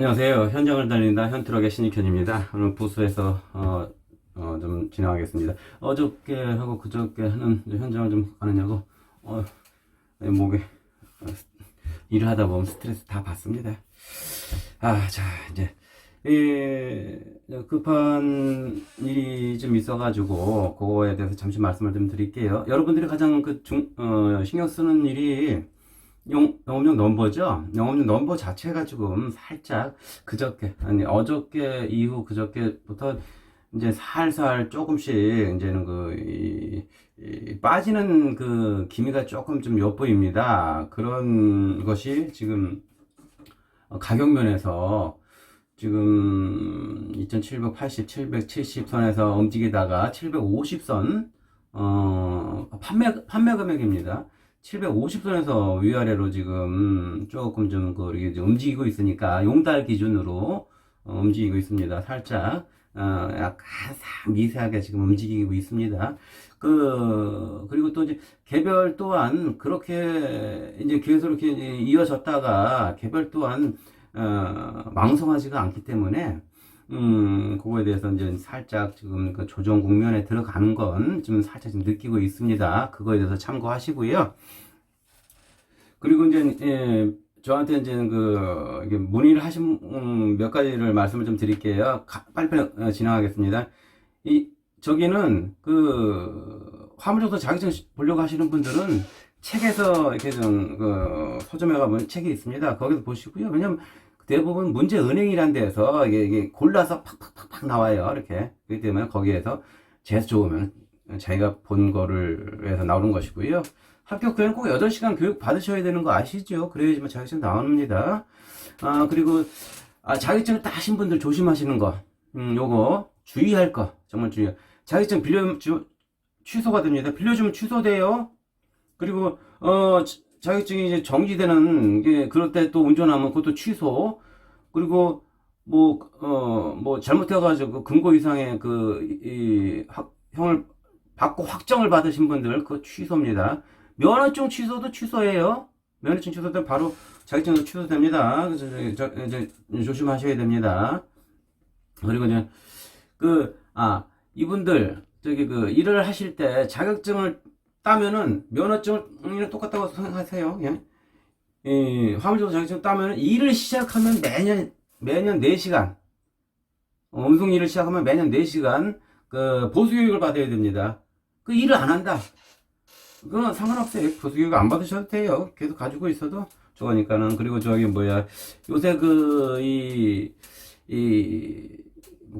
안녕하세요. 현장을 달린다 현트럭의 신익현입니다. 오늘 부스에서 어, 어, 좀 진행하겠습니다. 어저께 하고 그저께 하는 현장을 좀 가느냐고 어, 내 목에 어, 일을 하다 보면 스트레스 다 받습니다. 아, 자 이제 이, 급한 일이 좀 있어가지고 그거에 대해서 잠시 말씀을 좀 드릴게요. 여러분들이 가장 그 중, 어, 신경 쓰는 일이 영, 영업용 넘버죠? 영업용 넘버 자체가 지금 살짝 그저께, 아니, 어저께 이후 그저께부터 이제 살살 조금씩 이제는 그, 이, 이 빠지는 그 기미가 조금 좀 엿보입니다. 그런 것이 지금 가격 면에서 지금 2780, 770선에서 움직이다가 750선, 어, 판매, 판매 금액입니다. 750선에서 위아래로 지금 조금 좀 그, 이제 움직이고 있으니까 용달 기준으로 어, 움직이고 있습니다. 살짝, 어, 약간 사- 미세하게 지금 움직이고 있습니다. 그, 그리고 또 이제 개별 또한 그렇게 이제 계속 이렇게 이어졌다가 개별 또한 어, 왕성하지가 않기 때문에 음, 그거에 대해서 이제 살짝 지금 그 조정 국면에 들어가는 건좀 살짝 좀 느끼고 있습니다. 그거에 대해서 참고하시고요. 그리고 이제, 예, 저한테 이제 그, 문의를 하신, 음, 몇 가지를 말씀을 좀 드릴게요. 가- 빨리빨리 어, 진행하겠습니다. 이, 저기는 그, 화물조사 자격증 보려고 하시는 분들은 책에서 이렇게 좀, 그, 서점에 가보면 책이 있습니다. 거기서 보시고요. 왜냐면 대부분 문제 은행이란 데서 이게, 이게 골라서 팍팍팍팍 나와요. 이렇게. 그렇기 때문에 거기에서 재수 좋으면 자기가 본 거를 해서 나오는 것이고요. 합격 교육 꼭 8시간 교육 받으셔야 되는 거 아시죠? 그래야지만 자격증 나옵니다. 아, 그리고, 아, 자격증을 따신 분들 조심하시는 거. 음, 요거, 주의할 거. 정말 주의. 자격증 빌려, 주, 취소가 됩니다. 빌려주면 취소돼요. 그리고, 어, 자- 자격증이 이제 정지되는, 게, 그럴 때 또 운전하면 그것도 취소. 그리고, 뭐, 어, 뭐, 잘못해가지고 그 금고 이상의 그, 이, 학, 형을 받고 확정을 받으신 분들, 그거 취소입니다. 면허증 취소도 취소예요. 면허증 취소도 바로 자격증도 취소됩니다. 그래서 이제, 저, 이제 조심하셔야 됩니다. 그리고 이제 그, 아, 이분들, 저기 그 일을 하실 때 자격증을 따면은 면허증을 똑같다고 생각하세요. 예? 이 화물조사 자격증 따면은 일을 시작하면 매년, 매년 4시간, 어, 음성 일을 시작하면 매년 4시간 그 보수 교육을 받아야 됩니다. 그 일을 안 한다. 그건 상관없어요. 보수 교육 안 받으셔도 돼요. 계속 가지고 있어도 좋으니까는. 그리고 저기 뭐야. 요새 그, 이, 이,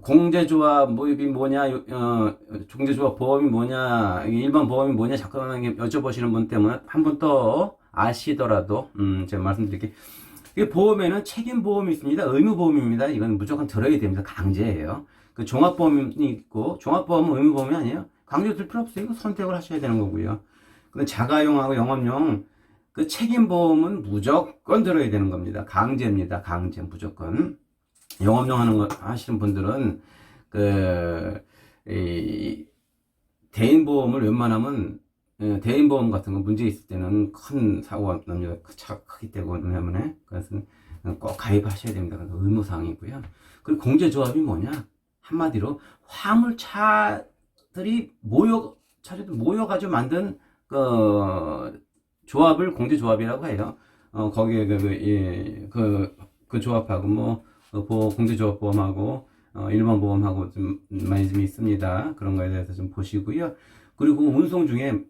공제조합 모입이 뭐냐, 어, 중제조합 보험이 뭐냐, 일반 보험이 뭐냐, 자꾸 여쭤보시는 분 때문에 한 번 더 아시더라도, 음, 제가 말씀드릴게요. 이 보험에는 책임 보험이 있습니다. 의무 보험입니다. 이건 무조건 들어야 됩니다. 강제예요. 그 종합 보험이 있고, 종합 보험은 의무 보험이 아니에요. 강제 들 필요 없어요. 이거 선택을 하셔야 되는 거고요. 근데 자가용하고 영업용, 그 책임 보험은 무조건 들어야 되는 겁니다. 강제입니다. 강제, 무조건. 영업용 하는 거 하시는 분들은, 그, 이, 대인 보험을 웬만하면, 예, 대인보험 같은 거 문제 있을 때는 큰 사고가 납니다. 그차 크기 때문에. 그래서 꼭 가입하셔야 됩니다. 의무사항이고요. 그리고 공제조합이 뭐냐? 한마디로 화물차들이 모여, 차들이 모여가지고 만든 그, 조합을 공제조합이라고 해요. 어, 거기에 그, 그, 예, 그, 그 조합하고 뭐, 어, 보험, 공제조합 보험하고, 어, 일반 보험하고 좀 많이 좀 있습니다. 그런 거에 대해서 좀 보시고요. 그리고 운송 중에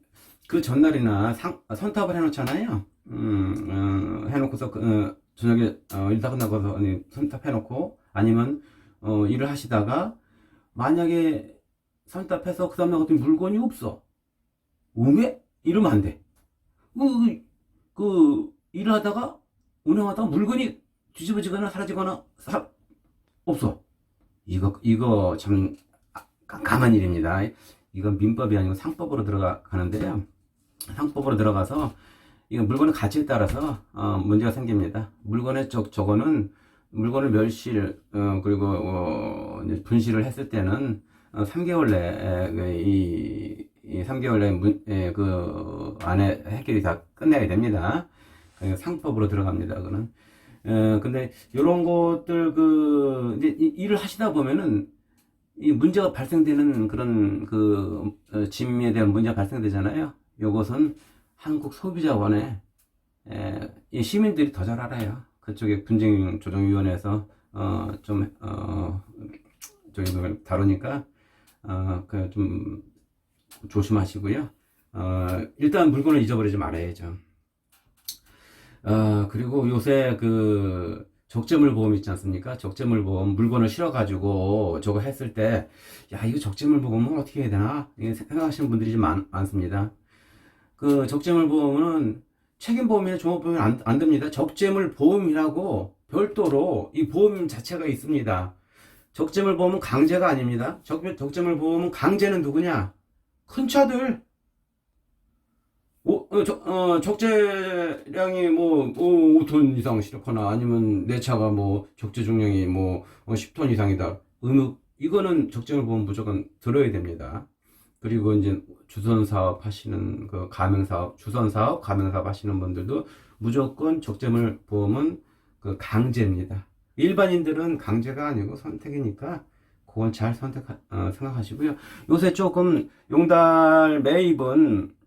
그 전날이나 상, 선탑을 해놓잖아요. 음, 어, 해놓고서, 그, 어, 저녁에, 어, 일다 끝나고서 아니, 선탑 해놓고, 아니면, 어, 일을 하시다가, 만약에 선탑해서 그 다음날 어떤 물건이 없어. 왜? 이러면 안 돼. 그, 그, 일을 하다가, 운영하다가 물건이 뒤집어지거나 사라지거나, 사, 없어. 이거, 이거 참, 아, 깜깜한 일입니다. 이건 민법이 아니고 상법으로 들어가는데요. 상법으로 들어가서, 이거 물건의 가치에 따라서, 어, 문제가 생깁니다. 물건의 저, 저거는, 물건을 멸실, 어, 그리고, 어, 분실을 했을 때는, 어, 3개월 내에, 그 이, 이 3개월 내에 문, 예, 그, 안에 해결이 다 끝내야 됩니다. 그 상법으로 들어갑니다. 그는. 에, 근데 이런 것들 그 이제 이- 일을 하시다 보면은 이 문제가 발생되는 그런 그 어, 짐에 대한 문제가 발생되잖아요. 요것은 한국 소비자원에 에, 이 시민들이 더 잘 알아요. 그쪽에 분쟁 조정위원회에서 어, 좀 어, 저기 뭐 다루니까 어, 그좀 조심하시고요. 어, 일단 물건을 잊어버리지 말아야죠. 어, 그리고 요새 그 적재물 보험 있지 않습니까? 적재물 보험 물건을 실어가지고 저거 했을 때, 야, 이거 적재물 보험은 어떻게 해야 되나? 생각하시는 분들이 좀 많, 많습니다. 그 적재물 보험은 책임 보험이나 종합보험이 안, 안 됩니다. 적재물 보험이라고 별도로 이 보험 자체가 있습니다. 적재물 보험은 강제가 아닙니다. 적, 적재물 보험은 강제는 누구냐? 큰 차들. 오, 어, 적, 어, 적재량이 뭐, 어, 5톤 이상 실거나 아니면 내 차가 뭐, 적재 중량이 뭐, 어, 10톤 이상이다. 의무, 이거는 적재물 보험 무조건 들어야 됩니다. 그리고 이제 주선 사업 하시는 그 가맹 사업, 주선 사업, 가맹 사업 하시는 분들도 무조건 적재물 보험은 그 강제입니다. 일반인들은 강제가 아니고 선택이니까 그건 잘 선택, 어, 생각하시고요. 요새 조금 용달 매입은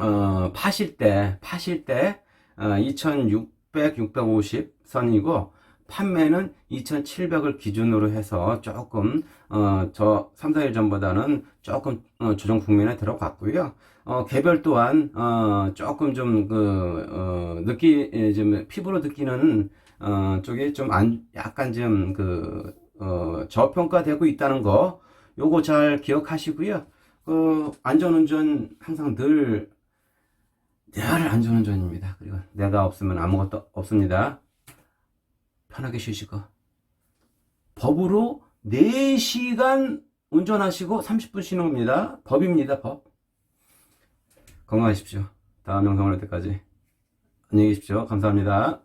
어, 파실 때, 파실 때, 어, 2600, 650 선이고, 판매는 2700을 기준으로 해서 조금, 어, 저 3, 4일 전보다는 조금, 어, 조정 국면에 들어갔고요. 어, 개별 또한, 어, 조금 좀, 그, 어, 느끼, 예, 좀, 피부로 느끼는, 어, 쪽에 좀 안, 약간 좀, 그, 어, 저평가되고 있다는 거, 요거 잘 기억하시고요. 그, 안전운전 항상 늘 늘 안전운전입니다. 그리고 내가 없으면 아무것도 없습니다. 편하게 쉬시고 법으로 4시간 운전하시고 30분 쉬는 겁니다. 법입니다. 법. 건강하십시오. 다음 영상 올 때까지 안녕히 계십시오. 감사합니다.